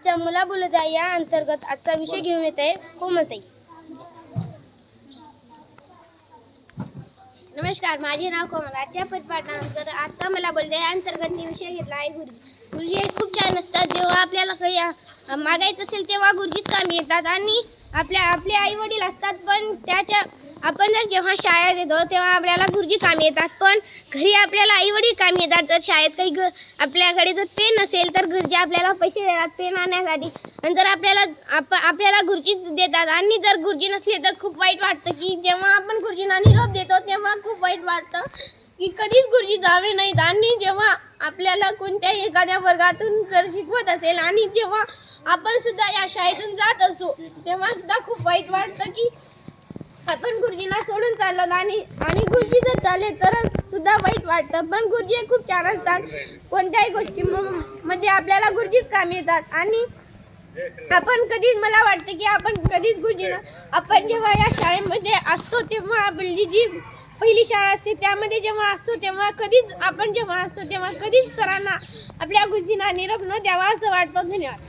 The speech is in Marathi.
आजच्या मुला बोलत या अंतर्गत आजचा विषय घेऊन येत. आहे कोमलताई हो, नमस्कार माझे नाव कोमल. आजच्या परिपाठानंतर आजचा मला बोलते या अंतर्गत मी विषय घेतला आहे गुरुजी. गुरुजी हे खूप छान असतात जेव्हा आपल्याला काही मागायचं असेल तेव्हा गुरुजीच कामी येतात. आणि आपल्या आपले आई वडील असतात पण त्याच्या आपण जर जेव्हा शाळेत येतो तेव्हा आपल्याला गुरुजी कामी येतात. पण घरी आपल्याला आईवडील काम कामी येतात. तर शाळेत काही ग आपल्याकडे जर पेन असेल तर गुरुजी आपल्याला पैसे देतात पेन आणण्यासाठी. आणि जर आपल्याला आप आपल्याला गुरुजीच देतात आणि जर गुरुजी नसले तर खूप वाईट वाटतं की जेव्हा आपण गुरुजींना निरोप देतो तेव्हा खूप वाईट वाटतं की कधीच गुरुजी जावे नाहीत. आणि जेव्हा आपल्याला कोणत्याही एखाद्या वर्गातून जर शिकवत असेल आणि जेव्हा आपण सुद्धा या शाळेतून जात असतो तेव्हा सुद्धा खूप वाईट वाटतं की आपण गुरुजींना सोडून चाललो आणि आणि गुरुजी जर चालले तर सुद्धा वाईट वाटतं. पण गुरुजी हे खूप छान असतात. कोणत्याही गोष्टी म्हणजे मध्ये आपल्याला गुरुजीच काम येतात. आणि आपण कधीच मला वाटतं की आपण कधीच गुरुजींना आपण जेव्हा या शाळेमध्ये असतो तेव्हा आपली जी पहिली शाळा असते त्यामध्ये जेव्हा असतो तेव्हा कधीच आपण जेव्हा असतो तेव्हा कधीच सरांना आपल्या गुरुजींना निरप न द्यावा असं वाटतं. धन्यवाद.